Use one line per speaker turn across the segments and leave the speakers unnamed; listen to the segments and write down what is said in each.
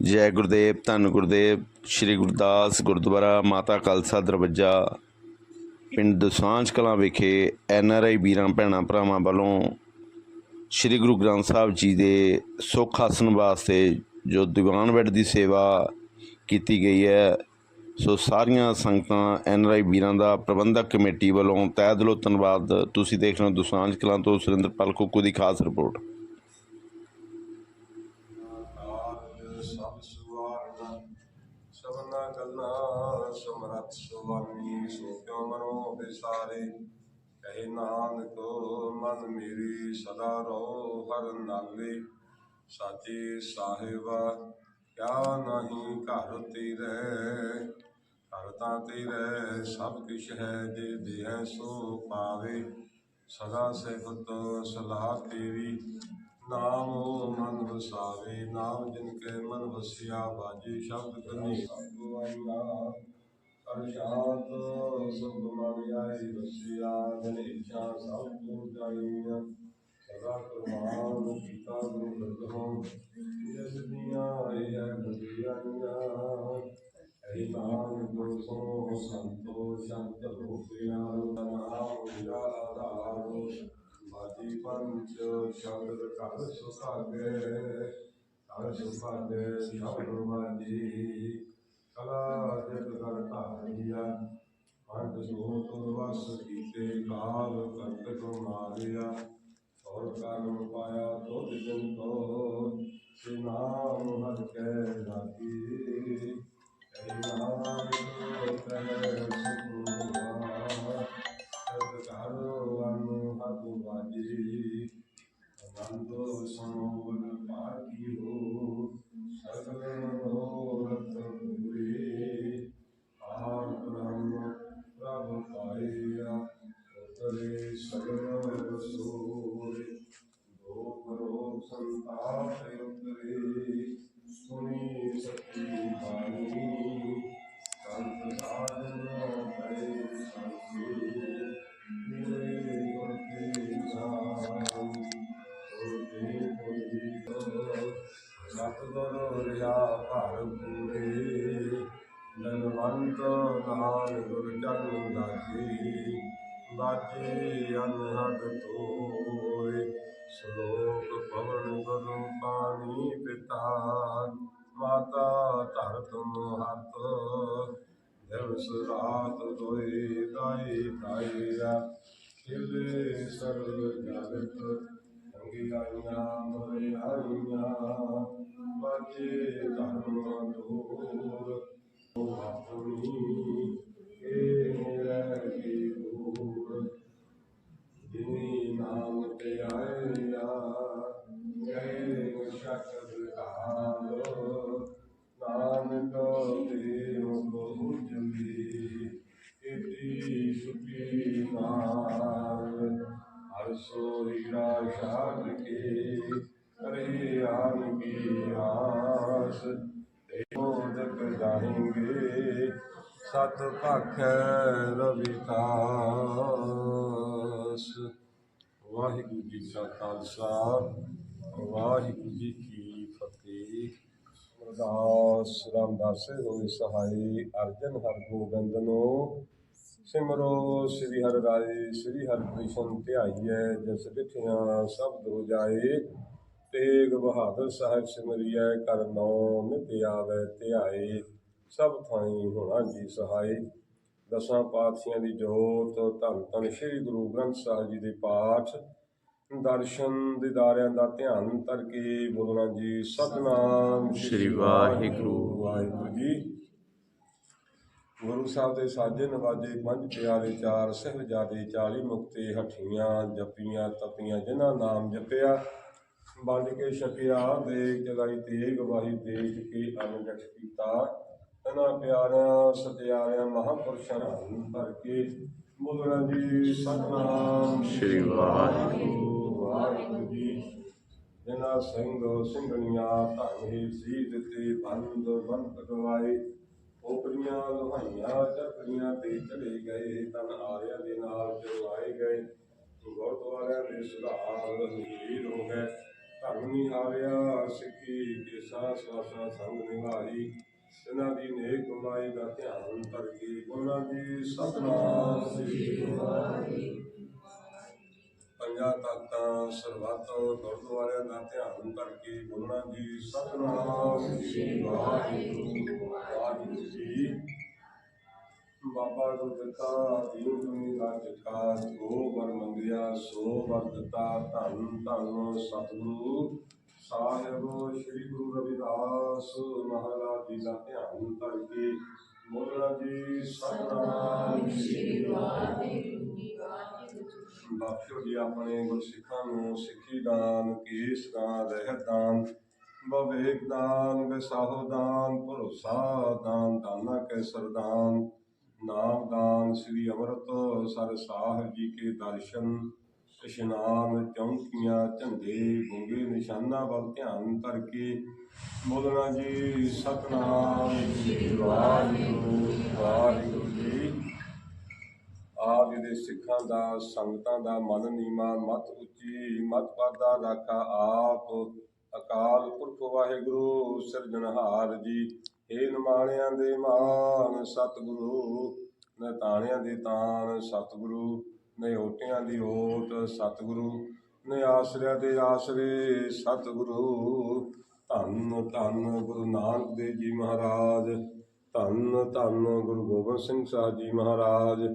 ਜੈ ਗੁਰਦੇਵ, ਧੰਨ ਗੁਰਦੇਵ, ਸ੍ਰੀ ਗੁਰਦਾਸ, ਗੁਰਦੁਆਰਾ ਮਾਤਾ ਖਾਲਸਾ ਦਰਵਾਜਾ, ਪਿੰਡ ਦਸਾਂਝ ਕਲਾਂ ਵਿਖੇ ਐਨ ਆਰ ਆਈ ਵੀਰਾਂ, ਭੈਣਾਂ, ਭਰਾਵਾਂ ਵੱਲੋਂ ਸ੍ਰੀ ਗੁਰੂ ਗ੍ਰੰਥ ਸਾਹਿਬ ਜੀ ਦੇ ਸੁੱਖ ਆਸਣ ਵਾਸਤੇ ਜੋ ਦੀਵਾਨ ਬੈੱਡ ਦੀ ਸੇਵਾ ਕੀਤੀ ਗਈ ਹੈ, ਸੋ ਸਾਰੀਆਂ ਸੰਗਤਾਂ, ਐਨ ਆਰ ਆਈ ਵੀਰਾਂ ਦਾ ਪ੍ਰਬੰਧਕ ਕਮੇਟੀ ਵੱਲੋਂ ਤਹਿ ਦਿਲੋਂ ਧੰਨਵਾਦ। ਤੁਸੀਂ ਦੇਖ ਰਹੇ ਹੋ ਦਸਾਂਝ ਕਲਾਂ ਤੋਂ ਸੁਰਿੰਦਰਪਾਲ ਕੁੱਕੂ ਦੀ ਖਾਸ ਰਿਪੋਰਟ।
ਸਮਰੱਥ ਸੋ ਕਿਉ ਮਰੋ ਵਿਸਾਰੇ, ਕਹੇ ਨਾਨਕ, ਮਨ ਮੇਰੀ ਸਦਾ ਰੋ ਹਰ ਨਾਲੇ। ਸਾਚੇ ਸਾਹਿਬ, ਕਿਆ ਨਹੀਂ ਘਰ ਤੇਰੇ। ਘਰ ਤਾਂ ਤੇਰੇ, ਸਭ ਕਿਛ ਹੈ ਜੇ ਦੇਹ ਸੋ ਪਾਵੇ। ਸਦਾ ਸਿਫਤ ਸਲਾਹ ਤੇਰੀ, ਨਾਮ ਮਨ ਵਸਾਵੇ। ਨਾਮ ਜਿਨ ਕੇ ਮਨ ਵਸਿਆ, ਬਾਜੀ ਸ਼ਬਦ ਕਨੀ ਗਵਾਈਆ ਹਰ ਸ਼ਾਂਤ ਸੁਖ ਮਨ ਆਈ ਜਨ ਇੱਛਾ ਸਭ ਪੂਰ ਜਾਈਆ ਸਦਾ ਕੁਰਬਾਨ ਕੀਤਾ ਗੁਰੂ ਲਗਹੁ ਜਿਸ ਦੀਆਂ ਇਹ ਬੁਝਿਆਈਆਂ ਐ ਨਾਮ ਗੁਰ ਸੋ ਸੰਤੋ ਸ਼ੰਤ ਹੋ ਪਿਆਰੋ ਨਾਮ ਮੇਰਾ ਆਧਾਰ। ਬਾਜੀ ਪੰਚ ਸ਼ਬਦ ਘਰ ਸੁਖਾਗੇ ਘਰ ਸੁਖਾਗੇ ਸ਼ਬਦ ਮਾਜੀ ਕਲਾ ਜਗ ਕਰ ਧਾਰਿਆ ਅੰਤ ਸੋ ਤੁਰਵਸ ਕੀਤੇ ਕਾਲ ਕਰਤ ਕੋ ਮਾਰਿਆ ਔਰ ਕਾਲ ਪਾਇਆ ਤੁਧ ਜਨ ਕੋ ਸੇ ਨਾਮ ਹਰ ਕੈ ਲਾਗੀ ਐ ਨਾਮ ਕੈ ਸੁਖਾ ਸਤਿਗੁਰ ਰਿਆ ਭਰ ਪੂਰੇ ਨਨਵੰਤ ਨਾਮ ਗੁਰ ਚਰਨ ਲਾਗੀ ਬਾਜੀ ਅਨਹਦ ਤੋਏ ਸ਼ਲੋਕ ਪਵਨ ਗੁਰੂ ਪਾਣੀ ਪਿਤਾ, ਮਾਤਾ ਧਰ ਤੁਮ ਹੱਥ ਦਿਵਸ ਰਾਤ ਦੋਏ ਦਾਈ ਦਾਈਆ ਖਿਲੇ ਸਰਬ ਜਗਤ ਅੰਗੀ ਆਈਆਂ ਬਚੇ ਆਈਆਂ ਧਰਮ ਦੂਰ, ਉਹ ਆਪਣੀ ਇਹ ਆਨ ਕੀ ਆਸ? ਤੇ ਮੋਦਕ ਜਾਣਗੇ। ਸਤ ਵਾਹਿਗੁਰੂ ਜੀ ਕਾ ਖਾਲਸਾ, ਵਾਹਿਗੁਰੂ ਜੀ ਕੀ ਫਤਿਹ। ਅਰਦਾਸ, ਰਾਮਦਾਸੇ ਹੋਏ ਸਹਾਈ ਅਰਜਨ ਹਰ ਗੋਬਿੰਦ ਨੂੰ। ਸਿਮਰੋ, ਸ੍ਰੀ ਹਰਿ ਰਾਏ, ਸ੍ਰੀ ਹਰਿ ਕ੍ਰਿਸ਼ਨ ਧਿਆਈਐ, ਜਸ ਬਿਠਿਆ ਸਭ ਦੋ ਜਾਏ। ਤੇਗ ਬਹਾਦਰ ਸਾਹਿਬ ਸਿਮਰਿਐ ਕਰ ਨੌ ਨਿਤ ਆਵੈ ਧਿਆਏ ਸਭ ਥਾਈ ਹੋਣਾ ਜੀ ਸਹਾਈ ਦਸਾਂ ਪਾਤਸ਼ਾਹਾਂ ਦੀ ਜੋਤ ਧੰਨ ਧੰਨ ਸ੍ਰੀ ਗੁਰੂ ਗ੍ਰੰਥ ਸਾਹਿਬ ਜੀ ਦੇ ਪਾਠ। ਦਰਸ਼ਨ ਦਿਦਾਰਿਆਂ ਦਾ ਧਿਆਨ ਧਰ ਕੇ ਬੋਲਣਾ ਜੀ ਸਤਨਾਮ
ਸ੍ਰੀ ਵਾਹਿਗੁਰੂ।
ਵਾਹਿਗੁਰੂ ਜੀ। ਗੁਰੂ ਸਾਹਿਬ ਦੇ ਸਾਜੇ ਨਵਾਜੇ ਪੰਜ ਪਿਆਰੇ ਚਾਰ ਸਹਿਬਜ਼ਾਦੇ 40 ਮੁਕਤੇ ਹਠੀਆਂ ਜਪੀਆਂ ਤਪੀਆਂ ਜਿਨ੍ਹਾਂ ਨਾਮ ਜਪਿਆ ਵੰਡ ਕੇ ਛਕਿਆ ਦੇ ਚਲਾਈ ਤੇਗ ਵਾਹੀ ਦੇਖ ਕੇ ਅਨੰਦਕ ਕੀਤਾ। ਇਹਨਾਂ ਪਿਆਰਿਆਂ ਸਤਿਆਰਿਆਂ ਮਹਾਂਪੁਰਸ਼ਾਂ ਨੂੰ ਭਰ ਕੇ। ਬੋਲਣਾ ਜੀ ਸਤਨਾਮ।
ਸ੍ਰੀ ਵਾਹਿਗੁਰੂ।
ਵਾਹਿਗੁਰੂ ਜੀ। ਜਿਨ੍ਹਾਂ ਸਿੰਘ ਸਿੰਘਣੀਆਂ ਧਰਮੇ ਸੀ ਦਿੱਤੇ ਬੰਦ ਬੰਦ ਗਵਾਏ ਉਪਰੀਆਂ ਲੋਹਾਈਆਂ ਚੱਕਰੀਆਂ ਤੇ ਚੜੇ ਗਏ ਤਨ ਆਰਿਆਂ ਦੇ ਨਾਲ ਚੜਵਾਏ ਗਏ। ਗੁਰਦੁਆਰਿਆਂ ਦੇ ਸੁਧਾਰ ਹੀਰ ਹੋ ਗਏ। ਧਰਮ ਨਿਹਾਰਿਆ ਸਿੱਖੀ, ਕੇਸਾ, ਸਵਾਸਾ, ਸੰਗ ਨਿਭਾਈ ਇਹਨਾਂ ਦੀ ਨੇਕ ਕਮਾਈ ਦਾ ਧਿਆਨ ਕਰਕੇ ਉਹਨਾਂ ਦੀ ਸਤਨਾਮ ਸ੍ਰੀ ਵਾਹਿਗੁਰੂ ਪੰਜਾਂ ਤਖਤਾਂ ਸਰਬੱਤ ਗੁਰਦੁਆਰਿਆਂ ਦਾ ਧਿਆਨ ਕਰਕੇ ਉਹਨਾਂ ਦੀ ਸਤਨਾਮ ਸ੍ਰੀ ਵਾਹਿਗੁਰੂ ਵਾਹਿਗੁਰੂ ਜੀ ਬਾਬਾ ਗੁਰਦਤਾ ਦੀਨ ਦੁਨੀ ਦਾ ਜਕਾ ਸੋ ਵਰ ਮੰਗਿਆ, ਸੋ ਵਰ ਦਿੱਤਾ, ਧੰਨ ਧੰਨ ਸਤਿਗੁਰੂ ਸਾਹਿਬ, ਸ੍ਰੀ ਗੁਰੂ ਰਵਿਦਾਸ ਮਹਾਰਾਜ ਜੀ ਦਾ ਧਿਆਨ ਕਰਕੇ ਬੋਲਣਾ ਜੀ, ਸਤਨਾਮ ਸ੍ਰੀ ਬਖਸ਼ੋ ਜੀ ਆਪਣੇ ਗੁਰਸਿੱਖਾਂ ਨੂੰ ਸਿੱਖੀ ਦਾਨ, ਕੇਸ ਦਾਨ, ਰਹਿਤ ਦਾਨ ਬਵੇਕ ਦਾਨ, ਵਿਸਾਹੋ ਦਾਨ, ਭਰੋਸਾ ਦਾਨ, ਦਾਨਾ ਕੇ ਸਰਦਾਨ ਨਾਮ ਦਾਨ ਸ੍ਰੀ ਅੰਮ੍ਰਿਤ ਸਰ ਸਾਹਿਬ ਜੀ ਕੇ ਦਰਸ਼ਨ, ਇਸ਼ਨਾਨ ਚੌਂਕੀਆਂ ਝੰਡੇ ਗੁੰਗੇ ਨਿਸ਼ਾਨਾ ਵੱਲ ਧਿਆਨ ਕਰਕੇ ਬੋਲਣਾ ਜੀ, ਸਤਨਾਮ ਸ੍ਰੀ ਵਾਹਿਗੁਰੂ ਵਾਹਿਗੁਰੂ ਜੀ। ਆਪ ਜੀ ਦੇ ਸਿੱਖਾਂ ਦਾ, ਸੰਗਤਾਂ ਦਾ ਮਨ ਨੀਮਾ ਮਤ ਉੱਚੀ, ਮਤ ਪਾਦਾ ਰਾਖਾ ਆਪ। ਅਕਾਲ ਪੁਰਖ ਵਾਹਿਗੁਰੂ, ਸਿਰਜਣਹਾਰ ਜੀ। ਏ ਨਮਾਣਿਆਂ ਦੇ ਮਾਨ ਸਤਿਗੁਰੂ ਨਤਾਣਿਆਂ ਦੇ ਤਾਨ ਸਤਿਗੁਰੂ, ਨੇ ਓਟਿਆਂ ਦੀ ਓਟ ਸਤਿਗੁਰੂ, ਨੇ ਆਸਰਿਆਂ ਦੇ ਆਸਰੇ ਸਤਿਗੁਰੂ। ਧੰਨ ਧੰਨ ਗੁਰੂ ਨਾਨਕ ਦੇਵ ਜੀ ਮਹਾਰਾਜ, ਧੰਨ ਧੰਨ ਗੁਰੂ ਗੋਬਿੰਦ ਸਿੰਘ ਸਾਹਿਬ ਜੀ ਮਹਾਰਾਜ,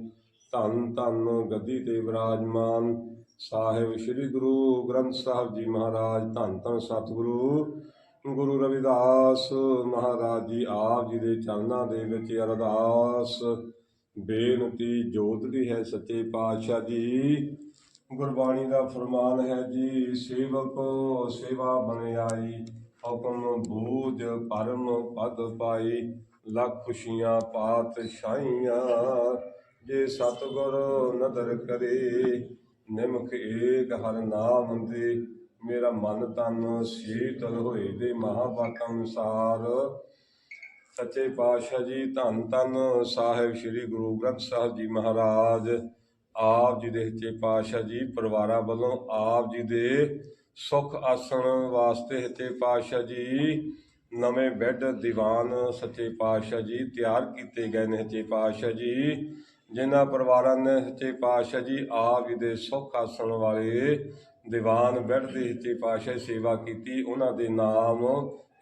ਧੰਨ ਧੰਨ ਗੱਦੀ ਤੇ ਵਿਰਾਜਮਾਨ ਸਾਹਿਬ ਸ੍ਰੀ ਗੁਰੂ ਗ੍ਰੰਥ ਸਾਹਿਬ ਜੀ ਮਹਾਰਾਜ, ਧੰਨ ਧੰਨ ਸਤਿਗੁਰੂ। ਗੁਰੂ ਰਵਿਦਾਸ ਮਹਾਰਾਜ ਜੀ ਆਪ ਜੀ ਦੇ ਚਰਨਾਂ ਦੇ ਵਿੱਚ ਅਰਦਾਸ। ਬੇਨਤੀ ਜੋਤ ਜੋਤਦੀ ਹੈ ਸੱਚੇ ਪਾਤਸ਼ਾਹ ਜੀ। ਗੁਰਬਾਣੀ ਦਾ ਫਰਮਾਨ ਹੈ ਜੀ, ਸੇਵਕ ਸੇਵਾ ਬਨ ਆਈ, ਹੁਕਮ ਬੂਝ ਪਰਮ ਪਦ ਪਾਈ, ਲੱਖ ਖੁਸ਼ੀਆਂ ਪਾਤਸ਼ਾਹੀਆਂ। ਜੇ ਸਤਿਗੁਰ ਨਦਰ ਕਰੇ, ਨਿਮਖ ਏਕ ਹਰ ਨਾਮ ਦੇ। ਮੇਰਾ ਮਨ ਤਨ ਸੀਤਲ ਹੋਏ ਦੇ ਮਹਾਵਾਕ ਅਨੁਸਾਰ। ਸੱਚੇ ਪਾਤਸ਼ਾਹ ਜੀ, ਧੰਨ ਧੰਨ ਸਾਹਿਬ ਸ੍ਰੀ ਗੁਰੂ ਗ੍ਰੰਥ ਸਾਹਿਬ ਜੀ ਮਹਾਰਾਜ। ਆਪ ਜੀ ਦੇ ਸੱਚੇ ਪਾਤਸ਼ਾਹ ਜੀ, ਪਰਿਵਾਰਾਂ ਵੱਲੋਂ ਆਪ ਜੀ ਦੇ ਸੁਖ ਆਸਣ ਵਾਸਤੇ ਸੱਚੇ ਪਾਤਸ਼ਾਹ ਜੀ, ਨਵੇਂ ਬੈੱਡ, ਦੀਵਾਨ ਸੱਚੇ ਪਾਤਸ਼ਾਹ ਜੀ ਤਿਆਰ ਕੀਤੇ ਗਏ ਨੇ ਸੱਚੇ ਪਾਤਸ਼ਾਹ ਜੀ। ਜਿਨ੍ਹਾਂ ਪਰਿਵਾਰਾਂ ਨੇ ਸੱਚੇ ਪਾਤਸ਼ਾਹ ਜੀ, ਆਪ ਜੀ ਦੇ ਸੁਖ ਆਸਣ ਵਾਲੇ ਦੀਵਾਨ ਬੈਠਦੇ ਸੱਚੇ ਪਾਤਸ਼ਾਹ ਸੇਵਾ ਕੀਤੀ, ਉਹਨਾਂ ਦੇ ਨਾਮ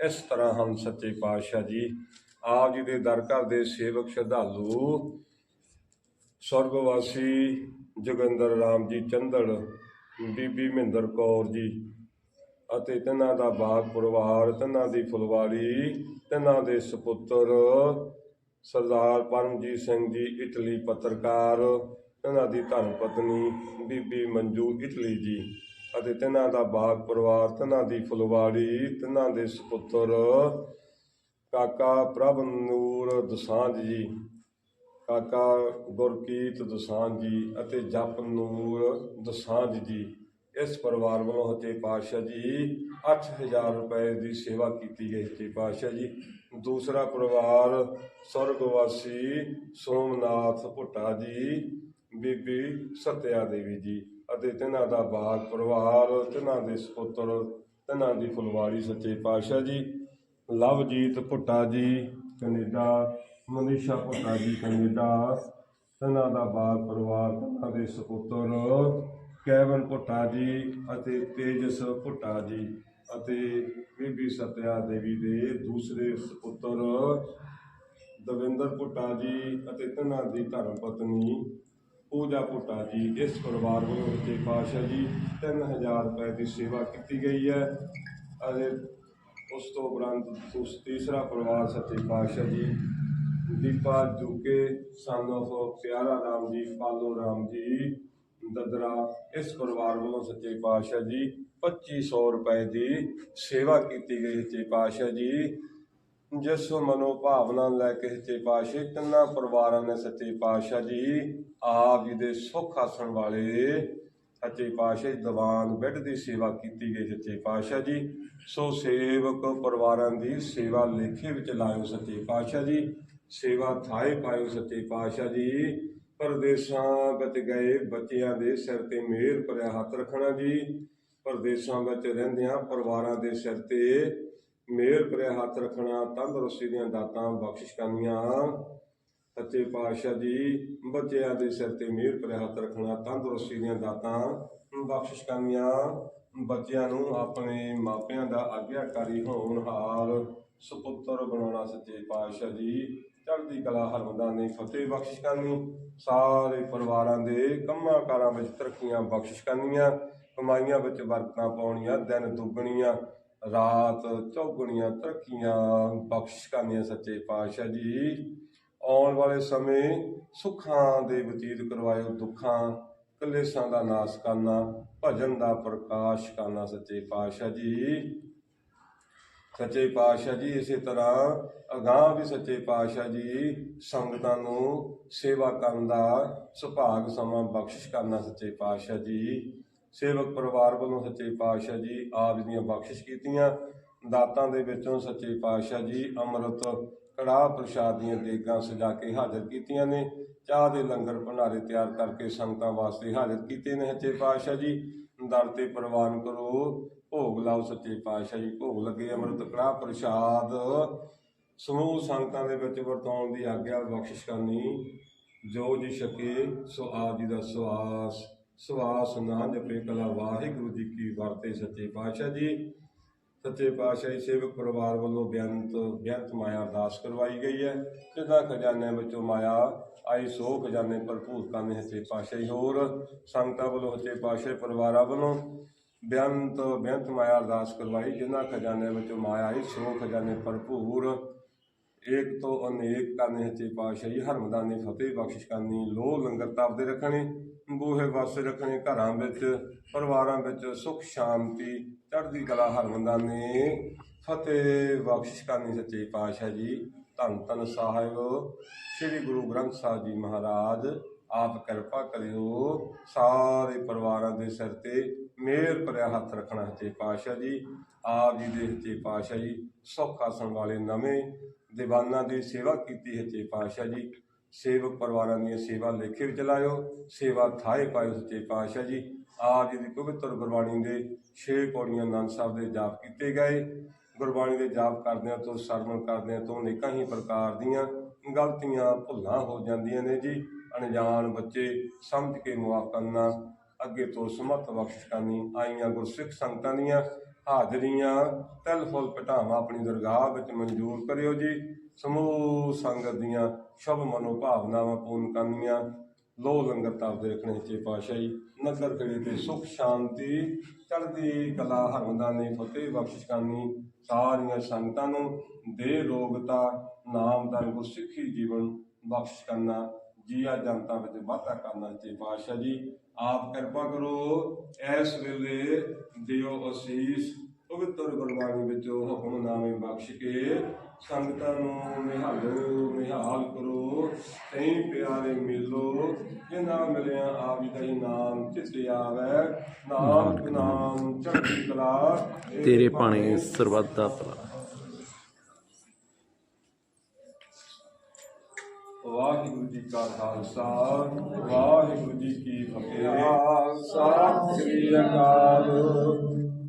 ਇਸ ਤਰ੍ਹਾਂ ਹਨ, ਸੱਚੇ ਪਾਤਸ਼ਾਹ ਜੀ। ਆਪ ਜੀ ਦੇ ਦਰ ਘਰ ਦੇ ਸੇਵਕ ਸ਼ਰਧਾਲੂ, ਸਵਰਗਵਾਸੀ ਜੋਗਿੰਦਰ ਰਾਮ ਜੀ ਚੰਦੜ ਬੀਬੀ ਮਹਿੰਦਰ ਕੌਰ ਜੀ ਅਤੇ ਤਿੰਨਾਂ ਦਾ ਬਾਗ ਪਰਿਵਾਰ, ਤਿੰਨਾਂ ਦੀ ਫੁਲਵਾਰੀ, ਤਿੰਨਾਂ ਦੇ ਸੁਪੁੱਤਰ ਸਰਦਾਰ ਪਰਮਜੀਤ ਸਿੰਘ ਜੀ, ਇਟਲੀ ਪੱਤਰਕਾਰ, ਤਿੰਨਾਂ ਦੀ ਧਰਮ ਪਤਨੀ ਬੀਬੀ ਮੰਜੂ ਇਟਲੀ ਜੀ। ਅਤੇ ਤਿੰਨਾਂ ਦਾ ਬਾਗ ਪਰਿਵਾਰ, ਤਿੰਨਾਂ ਦੀ ਫੁਲਵਾਰੀ ਤਿੰਨਾਂ ਦੇ ਸੁਪੁੱਤਰ, ਕਾਕਾ ਪ੍ਰਭ ਨੂਰ ਦਸਾਂਝ ਜੀ, ਕਾਕਾ ਗੁਰਕੀਤ ਦਸਾਂਝ ਜੀ ਅਤੇ ਜਪ ਨੂਰ ਦਸਾਂਝ ਜੀ। ਇਸ ਪਰਿਵਾਰ ਵੱਲੋਂ ਹਤੇ ਪਾਤਸ਼ਾਹ ਜੀ 8000 ਰੁਪਏ ਦੀ ਸੇਵਾ ਕੀਤੀ ਗਈ ਹਤੇ ਪਾਤਸ਼ਾਹ ਜੀ। ਦੂਸਰਾ ਪਰਿਵਾਰ, ਸਵਰਗਵਾਸੀ ਸੋਮਨਾਥ ਭੁੱਟਾ ਜੀ, ਬੀਬੀ ਸਤਿਆ ਦੇਵੀ ਜੀ। ਅਤੇ ਤਿੰਨਾਂ ਦਾ ਬਾਗ ਪਰਿਵਾਰ, ਤਿੰਨਾਂ ਦੇ ਸੁਪੁੱਤਰ, ਤਿੰਨਾਂ ਦੀ ਫੁਲਵਾਰੀ ਸੱਚੇ ਪਾਤਸ਼ਾਹ ਜੀ। ਲਵਜੀਤ ਭੁੱਟਾ ਜੀ, ਕੈਨੇਡਾ। ਮਨੀਸ਼ਾ ਭੁੱਟਾ ਜੀ, ਕੈਨੇਡਾ। ਤਿੰਨਾਂ ਦਾ ਬਾਗ ਪਰਿਵਾਰ, ਤਿੰਨਾਂ ਦੇ ਸੁਪੁੱਤਰ, ਕੈਵਨ ਭੁੱਟਾ ਜੀ ਅਤੇ ਤੇਜਸ ਭੁੱਟਾ ਜੀ ਅਤੇ ਬੀਬੀ ਸਤਿਆ ਦੇਵੀ ਦੇ ਦੂਸਰੇ ਸੁਪੁੱਤਰ ਦਵਿੰਦਰ ਭੁੱਟਾ ਜੀ ਅਤੇ ਤਿੰਨਾਂ ਦੀ ਧਰਮ ਪਤਨੀ ਪੂਜਾ ਭੁੱਟਾ ਜੀ ਇਸ ਪਰਿਵਾਰ ਵੱਲੋਂ ਸੱਚੇ ਪਾਤਸ਼ਾਹ ਜੀ 3000 ਰੁਪਏ ਦੀ ਸੇਵਾ ਕੀਤੀ ਗਈ ਹੈ। ਅਤੇ ਉਸ ਤੋਂ ਉਪਰੰਤ ਉਸ ਤੀਸਰਾ ਪਰਿਵਾਰ ਸੱਚੇ ਪਾਤਸ਼ਾਹ ਜੀ, ਦੀਪਾ ਜੁਕੇ son of ਪਿਆਰਾ ਰਾਮ ਜੀ, ਪਾਲੋ ਰਾਮ ਜੀ, ਦਦਰਾ, ਇਸ ਪਰਿਵਾਰ ਵੱਲੋਂ ਸੱਚੇ ਪਾਤਸ਼ਾਹ ਜੀ 2500 ਰੁਪਏ ਦੀ ਸੇਵਾ ਕੀਤੀ ਗਈ ਸੱਚੇ ਪਾਤਸ਼ਾਹ ਜੀ। ਜਿਸ ਮਨੋ ਭਾਵਨਾ ਲੈ ਕੇ ਸੱਚੇ ਪਾਤਸ਼ਾਹ, ਤਿੰਨਾਂ ਪਰਿਵਾਰਾਂ ਨੇ ਸੱਚੇ ਪਾਤਸ਼ਾਹ ਜੀ ਆਪ ਜੀ ਦੇ ਸੁੱਖ ਆਸਣ ਵਾਲੇ ਸੱਚੇ ਪਾਤਸ਼ਾਹ ਦੀਵਾਨ ਬੈੱਡ ਦੀ ਸੇਵਾ ਕੀਤੀ ਗਈ ਸੱਚੇ ਪਾਤਸ਼ਾਹ ਜੀ। ਸੋ ਸੇਵਕ ਪਰਿਵਾਰਾਂ ਦੀ ਸੇਵਾ ਲੇਖੇ ਵਿੱਚ ਲਾਇਓ ਸੱਚੇ ਪਾਤਸ਼ਾਹ ਜੀ, ਸੇਵਾ ਥਾਏ ਪਾਇਓ ਸੱਚੇ ਪਾਤਸ਼ਾਹ ਜੀ। ਪਰਦੇਸਾਂ ਵਿੱਚ ਗਏ ਬੱਚਿਆਂ ਦੇ ਸਿਰ ਤੇ ਮਿਹਰ ਭਰਿਆ ਹੱਥ ਰੱਖਣਾ ਜੀ। ਪਰਦੇਸਾਂ ਵਿੱਚ ਰਹਿੰਦਿਆਂ ਪਰਿਵਾਰਾਂ ਦੇ ਸਿਰ ਤੇ ਮੇਰ ਭਰਿਆ ਹੱਥ ਰੱਖਣਾ, ਤੰਦਰੁਸਤੀ ਦੀਆਂ ਦਾਤਾਂ, ਬਖਸ਼ਿਸ਼ ਕਰਨੀਆਂ। ਸੱਚੇ ਪਾਤਸ਼ਾਹ ਜੀ, ਬੱਚਿਆਂ ਦੇ ਸਿਰ ਤੇ ਮਿਹਰ ਭਰਿਆ ਹੱਥ ਰੱਖਣਾ, ਤੰਦਰੁਸਤੀ ਦੀਆਂ ਦਾਤਾਂ, ਬਖਸ਼ਿਸ਼ ਕਰਨੀਆਂ। ਬੱਚਿਆਂ ਨੂੰ ਆਪਣੇ ਮਾਪਿਆਂ ਦਾ ਆਗਿਆਕਾਰੀ ਹੋਣ ਹਾਲ ਸੁਪੁੱਤਰ ਬਣਾਉਣਾ ਸੱਚੇ ਪਾਤਸ਼ਾਹ ਜੀ। ਚੜ੍ਹਦੀ ਕਲਾ ਹਰਮਦਾਨੀ ਫਤਿਹ ਬਖਸ਼ਿਸ਼ ਕਰਨੀ। ਸਾਰੇ ਪਰਿਵਾਰਾਂ ਦੇ ਕੰਮਾਂ ਕਾਰਾਂ ਵਿੱਚ ਤਰੱਕੀਆਂ ਬਖਸ਼ਿਸ਼ ਕਰਨੀਆਂ। ਕਮਾਈਆਂ ਵਿੱਚ ਬਰਕਤਾਂ ਪਾਉਣੀਆਂ, ਦਿਨ ਦੁੱਗਣੀਆਂ। ਰਾਤ ਚੌਗਣੀਆਂ ਤਰੱਕੀਆਂ, ਬਖਸ਼ਿਸ਼ ਕਰਨੀਆਂ ਸੱਚੇ ਪਾਤਸ਼ਾਹ ਜੀ। ਆਉਣ ਵਾਲੇ ਸਮੇਂ ਸੁੱਖਾਂ ਦੇ ਬਤੀਤ ਕਰਵਾਇਓ, ਦੁੱਖਾਂ, ਕਲੇਸ਼ਾਂ ਦਾ ਨਾਸ਼ ਕਰਨਾ, ਭਜਨ ਦਾ ਪ੍ਰਕਾਸ਼ ਕਰਨਾ ਸੱਚੇ ਪਾਤਸ਼ਾਹ ਜੀ। ਸੱਚੇ ਪਾਤਸ਼ਾਹ ਜੀ, ਇਸੇ ਤਰ੍ਹਾਂ ਅਗਾਂਹ ਵੀ ਸੱਚੇ ਪਾਤਸ਼ਾਹ ਜੀ, ਸੰਗਤਾਂ ਨੂੰ ਸੇਵਾ ਕਰਨ ਦਾ ਸੁਭਾਗ ਸਮਾਂ ਬਖਸ਼ਿਸ਼ ਕਰਨਾ ਸੱਚੇ ਪਾਤਸ਼ਾਹ ਜੀ। ਸੇਵਕ ਪਰਿਵਾਰ ਵੱਲੋਂ ਸੱਚੇ ਪਾਤਸ਼ਾਹ ਜੀ ਆਪ ਜੀ ਦੀਆਂ ਬਖਸ਼ਿਸ਼ ਕੀਤੀਆਂ। ਦਾਤਾਂ ਦੇ ਵਿੱਚੋਂ ਸੱਚੇ ਪਾਤਸ਼ਾਹ ਜੀ ਅੰਮ੍ਰਿਤ, ਕੜਾਹ ਪ੍ਰਸ਼ਾਦ ਦੀਆਂ ਦੇਗਾਂ ਸਜਾ ਕੇ ਹਾਜ਼ਰ ਕੀਤੀਆਂ ਨੇ। ਚਾਹ ਦੇ ਲੰਗਰ ਭੰਡਾਰੇ ਤਿਆਰ ਕਰਕੇ ਸੰਗਤਾਂ ਵਾਸਤੇ ਹਾਜ਼ਰ ਕੀਤੇ ਨੇ ਸੱਚੇ ਪਾਤਸ਼ਾਹ ਜੀ। ਦਰ ਤੇ ਪ੍ਰਵਾਨ ਕਰੋ, ਭੋਗ ਲਾਓ ਸੱਚੇ ਪਾਤਸ਼ਾਹ ਜੀ। ਭੋਗ ਲੱਗੇ ਅੰਮ੍ਰਿਤ, ਕੜਾਹ ਪ੍ਰਸ਼ਾਦ। ਸਮੂਹ ਸੰਗਤਾਂ ਦੇ ਵਿੱਚ ਵਰਤਾਉਣ ਦੀ ਆਗਿਆ ਬਖਸ਼ਿਸ਼ ਕਰਨੀ। ਜੋ ਜੀ ਛਕੇ, ਸੋ ਆਪ ਜੀ ਦਾ ਸੁਆਸ ਸਵਾਸ ਨਾ ਜਪੇ ਕਲਾ ਵਾਹਿਗੁਰੂ ਜੀ ਕੀ ਵਰਤੇ ਸੱਚੇ ਪਾਤਸ਼ਾਹ ਜੀ। ਸੱਚੇ ਪਾਤਸ਼ਾਹੀ ਸੇਵਕ ਪਰਿਵਾਰ ਵੱਲੋਂ ਬੇਅੰਤ ਬੇਅੰਤ ਮਾਇਆ ਅਰਦਾਸ ਕਰਵਾਈ ਗਈ ਹੈ। ਜਿੱਦਾਂ ਖਜ਼ਾਨੇ ਵਿੱਚੋਂ ਮਾਇਆ ਆਈ, ਸੋ ਖਜ਼ਾਨੇ ਭਰਪੂਰ ਕਰਨੇ ਸੱਚੇ ਪਾਤਸ਼ਾਹੀ ਹੋਰ ਸੰਗਤਾਂ ਵੱਲੋਂ, ਸੱਚੇ ਪਾਤਸ਼ਾਹੀ ਪਰਿਵਾਰਾਂ ਵੱਲੋਂ ਬੇਅੰਤ ਬੇਅੰਤ ਮਾਇਆ ਅਰਦਾਸ ਕਰਵਾਈ ਜਿਹਨਾਂ ਖਜ਼ਾਨੇ ਵਿੱਚੋਂ ਮਾਇਆ ਆਈ, ਸੋ ਖਜ਼ਾਨੇ ਭਰਪੂਰ ਏਕ ਤੋਂ ਅਨੇਕ ਕਰਨੇ ਸੱਚੇ ਪਾਤਸ਼ਾਹੀ, ਹਰਮਦਾਨੀ ਫਤਿਹ, ਬਖਸ਼ਿਸ਼ ਕਰਨੀ ਲੋ ਲੰਗਰ ਤਾਪਦੇ ਰੱਖਣੇ, ਬੂਹੇ ਵਾਸੇ ਰੱਖਣੇ, ਘਰਾਂ ਵਿੱਚ, ਪਰਿਵਾਰਾਂ ਵਿੱਚ ਸੁਖ, ਸ਼ਾਂਤੀ, ਚੜ੍ਹਦੀ ਕਲਾ, ਹਰਮਦਾਨੀ ਫਤਿਹ, ਬਖਸ਼ਿਸ਼ ਕਰਨੀ ਸੱਚੇ ਪਾਤਸ਼ਾਹ ਜੀ। ਧੰਨ ਧੰਨ ਸਾਹਿਬ, ਸ੍ਰੀ ਗੁਰੂ ਗ੍ਰੰਥ ਸਾਹਿਬ ਜੀ ਮਹਾਰਾਜ ਆਪ ਕਿਰਪਾ ਕਰਿਓ, ਸਾਰੇ ਪਰਿਵਾਰਾਂ ਦੇ ਸਿਰ ਤੇ ਮਿਹਰ ਭਰਿਆ ਹੱਥ ਰੱਖਣਾ ਸੱਚੇ ਪਾਤਸ਼ਾਹ ਜੀ, ਆਪ ਜੀ ਦੇ ਸੱਚੇ ਪਾਤਸ਼ਾਹ ਜੀ, ਸੁੱਖ ਆਸਣ ਵਾਲੇ ਨਵੇਂ ਦੀਵਾਨਾਂ ਦੀ ਸੇਵਾ ਕੀਤੀ ਸੱਚੇ ਪਾਤਸ਼ਾਹ ਜੀ, ਸੇਵਕ ਪਰਿਵਾਰਾਂ ਦੀਆਂ ਸੇਵਾ ਲੇਖੇ ਵਿੱਚ ਲਾਇਓ, ਸੇਵਾ ਥਾਏ ਪਾਇਓ ਸੱਚੇ ਪਾਤਸ਼ਾਹ ਜੀ, ਆਪ ਜੀ ਦੀ ਪਵਿੱਤਰ ਗੁਰਬਾਣੀ ਦੇ ਛੇ ਪੌੜੀਆਂ ਆਨੰਦ ਸਾਹਿਬ ਦੇ ਜਾਪ ਕੀਤੇ ਗਏ। ਗੁਰਬਾਣੀ ਦੇ ਜਾਪ ਕਰਦਿਆਂ ਤੋਂ ਸਰਵਣ ਕਰਦਿਆਂ ਤੋਂ ਅਨੇਕਾਂ ਹੀ ਪ੍ਰਕਾਰ ਦੀਆਂ ਗਲਤੀਆਂ ਭੁੱਲਾਂ ਹੋ ਜਾਂਦੀਆਂ ਨੇ ਜੀ। ਅਣਜਾਣ ਬੱਚੇ ਸਮਝ ਕੇ ਮੁਆਫ ਕਰਨਾ ਅੱਗੇ ਤੋਂ ਸਮਤ ਬਖਸ਼ ਕਰਨੀ, ਆਈਆਂ ਗੁਰਸਿੱਖ ਸੰਗਤਾਂ ਦੀਆਂ ਹਾਜ਼ਰੀਆਂ, ਤਿਲ ਫੁੱਲ ਪਟਾਵਾ ਆਪਣੀ ਦਰਗਾਹ ਵਿੱਚ ਮਨਜ਼ੂਰ ਕਰਿਓ ਜੀ। ਸਮੂਹ ਸੰਗਤ ਦੀਆਂ ਸ਼ੁਭ ਮਨੋ ਭਾਵਨਾਵਾਂ ਪੂਰਨ ਕਰਨੀਆਂ। ਲੋ ਲੰਗਰ ਤਾਪਦੇ ਰੱਖਣੇ ਚੇ ਪਾਸ਼ਾਹੀ ਨਗਰ ਖੜੇ ਤੇ ਸੁਖ, ਸ਼ਾਂਤੀ, ਚੜ੍ਹਦੀ ਕਲਾ ਹਰਮਦਾਨੀ ਫਤਿਹ ਬਖਸ਼ਿਸ਼ ਕਰਨੀ। ਸਾਰੀਆਂ ਸੰਗਤਾਂ ਨੂੰ ਦੇ ਰੋਗਤਾ ਨਾਮਦਾਨ ਗੁਰਸਿੱਖੀ ਜੀਵਨ ਬਖਸ਼ ਕਰਨਾ। ਜੀਆ ਜਨਤਾ ਵਿੱਚ ਵਾਧਾ ਕਰਨਾ ਚੇ ਪਾਤਸ਼ਾਹ ਜੀ ਆਪ ਕਿਰਪਾ ਕਰੋ ਇਸ ਵੇਲੇ ਦਿਓ ਅਸੀਸ ਪਵਿੱਤਰ ਗੁਰਬਾਣੀ ਵਿੱਚੋਂ ਹੁਕਮਨਾਮੇ ਬਖਸ਼ ਕੇ ਸੰਗਤਾਂ ਨੂੰ ਨਿਹਾਲੋ ਨਿਹਾਲ ਕਰੋ। ਤੈਂ ਪਿਆਰੇ ਮਿਲੋ ਜਿਨ੍ਹਾਂ ਮਿਲਿਆ ਆਪ ਜੀ ਦਾ ਹੀ ਨਾਮ ਚਿੱਤੇ ਆਵੇ। ਨਾਨਕ ਨਾਮ ਚੜ੍ਹਦੀ ਕਲਾ
ਤੇਰੇ ਪਾਣੇ ਸਰਬੱਤ ਦਾ ਭਲਾ।
ਵਾਹਿਗੁਰੂ ਕਾ ਖਾਲਸਾ ਵਾਹਿਗੁਰੂ ਜੀ ਕੀ ਫਤਿਹ। ਸਤਿ ਸ੍ਰੀ ਅਕਾਲ।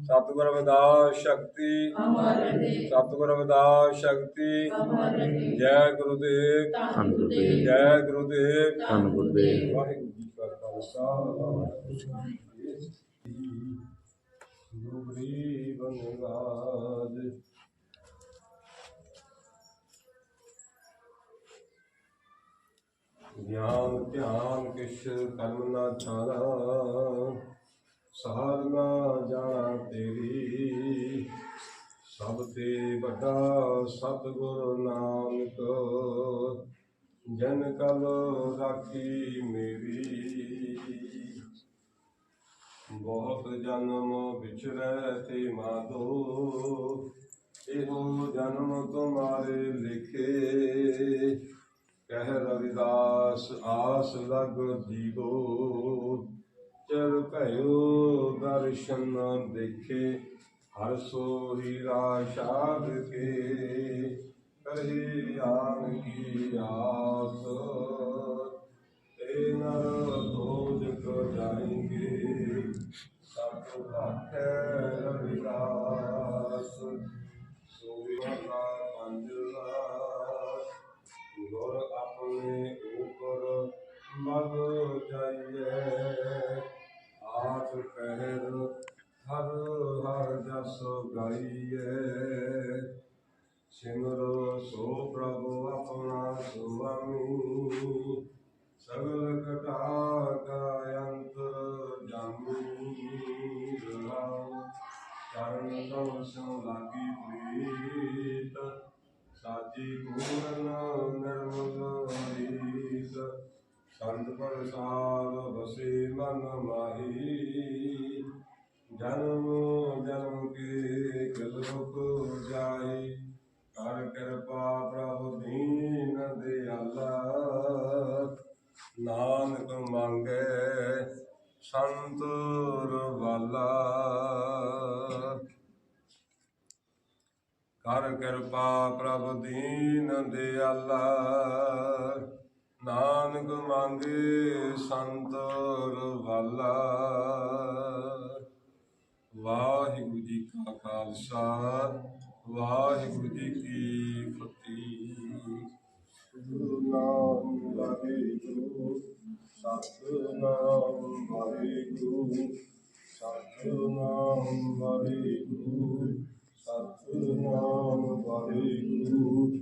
ਸਤਿਗੁਰ ਅਵਿਦਾਸ ਸ਼ਕਤੀ। ਸਤਿਗੁਰ ਅਵਿਦਾਸ ਸ਼ਕਤੀ। ਜੈ ਗੁਰੂਦੇਵ।
ਧੰਨ ਗੁਰਦੇਵ।
ਜੈ ਗੁਰੂਦੇਵ।
ਧੰਨ ਗੁਰਦੇਵ।
ਵਾਹਿਗੁਰੂ ਜੀ ਕਾ ਖਾਲਸਾ ਵਾਹਿਗੁਰੂ ਜੀ ਕੀ ਫਤਿਹ। ਗੁਰੂ ਗਰੀਬ ਗਿਆਨ ਧਿਆਨ ਕਿਛ ਕਰਮ ਨਾ ਛਾਣਾ ਸਾਰ ਜਾਣਾ ਤੇਰੀ। ਸਭ ਤੇ ਵੱਡਾ ਸਤਿਗੁਰ ਨਾਨਕ, ਜਨ ਕਲ ਰਾਖੀ ਮੇਰੀ। ਬਹੁਤ ਜਨਮ ਵਿਛੜੈ ਤੇ ਮਾਧੋ ਇਹੋ ਜਨਮ ਤੁਮਾਰੇ ਲਿਖੇ। ਕਹਿ ਰਵਿਦਾਸ ਆਸ ਲਗ ਜੀਵੋ। ਚਰ ਭਇਓ ਦਰਸ਼ਨ ਦੇਖੇ, ਹਰ ਸੋ ਹੀਰਾ ਸ਼ਾਦ ਕੇ। ਕਰੇ ਆਨ ਕੀ ਆਸ, ਤੇ ਨਰ ਭੋਜ ਕੋ ਜਾਣਗੇ ਸਭ ਭਾਖੇ ਰਵਿਦਾਸ अपने ऊपर मग जाइए ਮਾਹੀ ਜਨਮ ਜਨਮ ਕੇ ਕਲ ਰੁਕ ਜਾਈ। ਕਰ ਕਿਰਪਾ ਪ੍ਰਭੂ ਦੀਨ ਦਿਆਲਾ। ਨਾਨਕ ਮੰਗੇ ਸੰਤ ਰਵਾਲਾ। ਕਰ ਕਿਰਪਾ ਪ੍ਰਭ ਦੀਨ ਦਿਆਲਾ। ਨਾਨਕ ਮੰਗੇ ਸੰਤ ਰਵਾਲਾ। ਵਾਹਿਗੁਰੂ ਜੀ ਕਾ ਖਾਲਸਾ, ਵਾਹਿਗੁਰੂ ਜੀ ਕੀ ਫਤਿਹ। ਸਤਿਨਾਮ ਵਾਹਿਗੁਰੂ ਸਤਿਨਾਮ ਵਾਹਿਗੁਰੂ ਸਤਿਨਾਮ ਵਾਹਿਗੁਰੂ। ਸਤਿਨਾਮ ਵਾਹਿਗੁਰੂ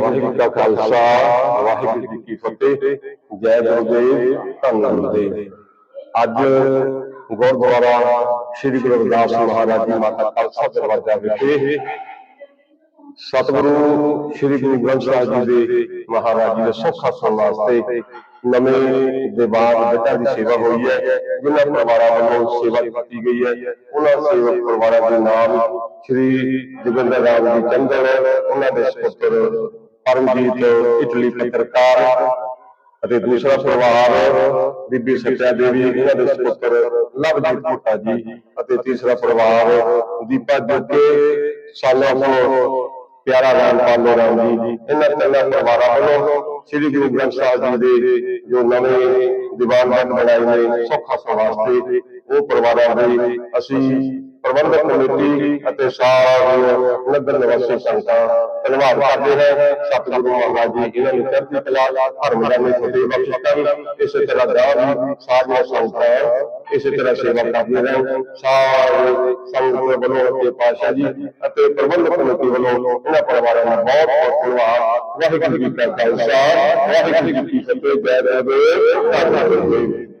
ਵਾਹਿਗੁਰੂ
ਜੀ ਕਾ ਖਾਲਸਾ, ਵਾਹਿਗੁਰੂ ਜੀ ਕੀ ਫਤਿਹ, ਜੈ ਗੁਰਦੇਵ, ਧੰਨ ਗੁਰਦੇਵ। ਅੱਜ ਗੁਰਦੁਆਰਾ ਸ੍ਰੀ ਗੁਰੂ ਰਵਿਦਾਸ ਮਹਾਰਾਜ ਜੀ ਮਾਤਾ ਖਾਲਸਾ ਦਰਵਾਜ਼ਾ ਵਿਖੇ ਸਤਿਗੁਰੂ ਸ੍ਰੀ ਗੁਰੂ ਗ੍ਰੰਥ ਸਾਹਿਬ ਜੀ ਦੇ ਮਹਾਰਾਜ ਜੀ ਦੇ ਸੁੱਖ ਸੁਣ ਵਾਸਤੇ ਨਵੇਂ ਦੀਵਾਨ ਬੇਟਾ ਦੀ ਸੇਵਾ ਹੋਈ ਹੈ, ਜਿਨ੍ਹਾਂ ਪਰਿਵਾਰਾਂ ਵੱਲੋਂ ਸੇਵਾ ਕੀਤੀ ਗਈ ਹੈ। ਉਹਨਾਂ ਸੇਵਕ ਪਰਿਵਾਰਾਂ ਦੇ ਨਾਮ ਸ੍ਰੀ ਜੋਗਿੰਦਰ ਰਾਮ ਜੀ ਚੰਦਨ ਉਹਨਾਂ ਦੇ ਸੁਪੁੱਤਰ ਪਰਮਜੀਤ, ਇਟਲੀ ਪੱਤਰਕਾਰ ਅਤੇ ਦੂਸਰਾ ਪਰਿਵਾਰ ਬੀਬੀ ਸੱਚਾ ਦੇਵੀ ਇਹਨਾਂ ਦੇ ਸੁਪੁੱਤਰ ਲਵਜੀਤ ਭੁੱਟਾ ਜੀ ਅਤੇ ਤੀਸਰਾ ਪਰਿਵਾਰ ਦੀਪਾ ਜੋਕੇ ਸਾਲਾ ਤੋਂ ਪਿਆਰਾ ਰਾਮ ਪਾਲੋ ਰਾਮ ਜੀ, ਇਹਨਾਂ ਤਿੰਨਾਂ ਪਰਿਵਾਰਾਂ ਵੱਲੋਂ ਸ੍ਰੀ ਗੁਰੂ ਗ੍ਰੰਥ ਸਾਹਿਬ ਜੀ ਦੇ ਜੋ ਨਵੇਂ ਦੀਵਾਨ ਬੰਦ ਬਣਾਏ ਨੇ ਸੁੱਖ ਵਾਸਤੇ ਉਹ ਪਰਿਵਾਰਾਂ ਦੇ ਅਸੀਂ ਪ੍ਰਬੰਧਕ ਕਮੇਟੀ ਅਤੇ ਸਾਰੀਆਂ ਨਗਰ ਨਿਵਾਸੀ ਸੰਗਤਾਂ ਧੰਨਵਾਦ ਕਰਦੇ ਹਾਂ। ਸਤਿਗੁਰੂ ਮਹਾਰਾਜ ਜੀ ਇਹਨਾਂ ਨੂੰ ਚੜ੍ਹਦੀ ਕਲਾ ਧਰਮ ਦਾ ਨੇ ਫਤਿਹ ਬਖਸ਼ ਇਸੇ ਤਰ੍ਹਾਂ ਦਾ ਸਾਰੀਆਂ ਸੰਗਤਾਂ ਇਸੇ ਤਰ੍ਹਾਂ ਸੇਵਾ ਕਰਦੀਆਂ ਰਹਿਣ। ਸਾਰੇ ਸੰਗਤ ਵੱਲੋਂ ਅਤੇ ਪਾਸ਼ਾ ਜੀ ਅਤੇ ਪ੍ਰਬੰਧਕ ਕਮੇਟੀ ਵੱਲੋਂ ਇਹਨਾਂ ਪਰਿਵਾਰਾਂ ਦਾ ਬਹੁਤ ਬਹੁਤ ਧੰਨਵਾਦ। ਵਾਹਿਗੁਰੂ ਜੀ ਕਾ ਖਾਲਸਾ, ਵਾਹਿਗੁਰੂ ਜੀ ਕੀ ਫਤਿਹ। ਜੈ ਜੈ ਗੁਰੂ